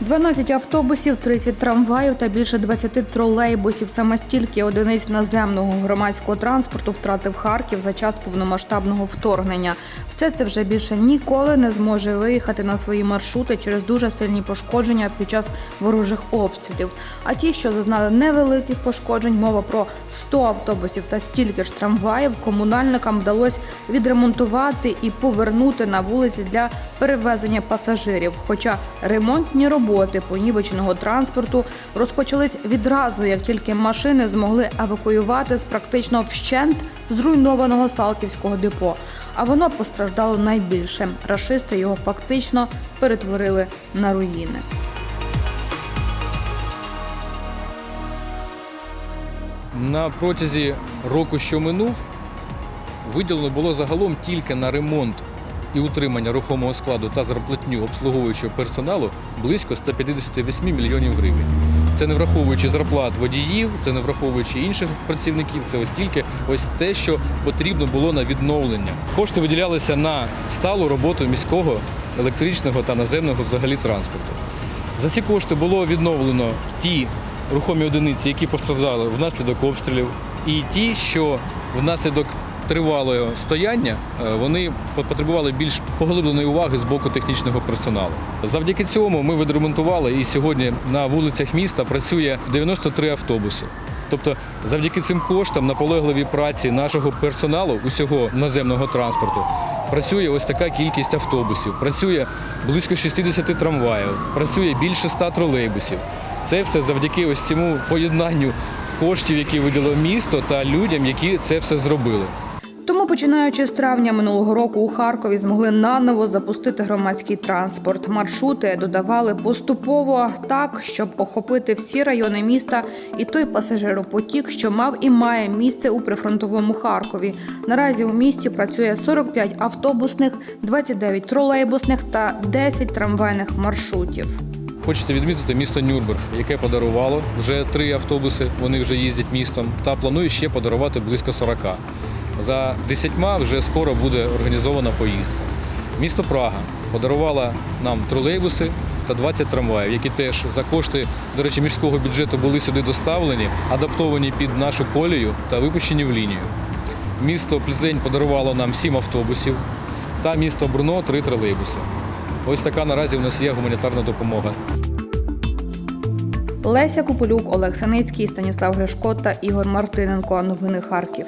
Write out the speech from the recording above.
12 автобусів, 30 трамваїв та більше 20 тролейбусів. Саме стільки одиниць наземного громадського транспорту втратив Харків за час повномасштабного вторгнення. Все це вже більше ніколи не зможе виїхати на свої маршрути через дуже сильні пошкодження під час ворожих обстрілів. А ті, що зазнали невеликих пошкоджень, мова про 100 автобусів та стільки ж трамваїв, комунальникам вдалося відремонтувати і повернути на вулиці для перевезення пасажирів. Хоча ремонтні роботи понівеченого транспорту розпочались відразу, як тільки машини змогли евакуювати з практично вщент зруйнованого Салтівського депо. А воно постраждало найбільше. Рашисти його фактично перетворили на руїни. На протязі року, що минув, виділено було загалом тільки на ремонт і утримання рухомого складу та зарплатню обслуговуючого персоналу близько 158 мільйонів гривень. Це не враховуючи зарплат водіїв, це не враховуючи інших працівників, це ось тільки ось те, що потрібно було на відновлення. Кошти виділялися на сталу роботу міського електричного та наземного взагалі транспорту. За ці кошти було відновлено ті рухомі одиниці, які постраждали внаслідок обстрілів, і ті, що внаслідок тривалого стояння е, вони потребували більш поглибленої уваги з боку технічного персоналу. Завдяки цьому ми відремонтували і сьогодні на вулицях міста працює 93 автобуси. Тобто, завдяки цим коштам, наполегливій праці нашого персоналу, усього наземного транспорту, працює ось така кількість автобусів, працює близько 60 трамваїв, працює більше 100 тролейбусів. Це все завдяки ось цьому поєднанню коштів, які виділило місто, та людям, які це все зробили. Тому, починаючи з травня минулого року, у Харкові змогли наново запустити громадський транспорт. Маршрути додавали поступово так, щоб охопити всі райони міста і той пасажиропотік, що мав і має місце у прифронтовому Харкові. Наразі у місті працює 45 автобусних, 29 тролейбусних та 10 трамвайних маршрутів. Хочеться відмітити місто Нюрнберг, яке подарувало вже три автобуси. Вони вже їздять містом, та планує ще подарувати близько 40. За десятьма вже скоро буде організована поїздка. Місто Прага подарувала нам тролейбуси та 20 трамваїв, які теж за кошти, до речі, міського бюджету були сюди доставлені, адаптовані під нашу колію та випущені в лінію. Місто Пльзень подарувало нам 7 автобусів та місто Бруно 3 тролейбуси. Ось така наразі у нас є гуманітарна допомога. Леся Куполюк, Олег Саницький, Станіслав Гришко та Ігор Мартиненко. Новини Харків.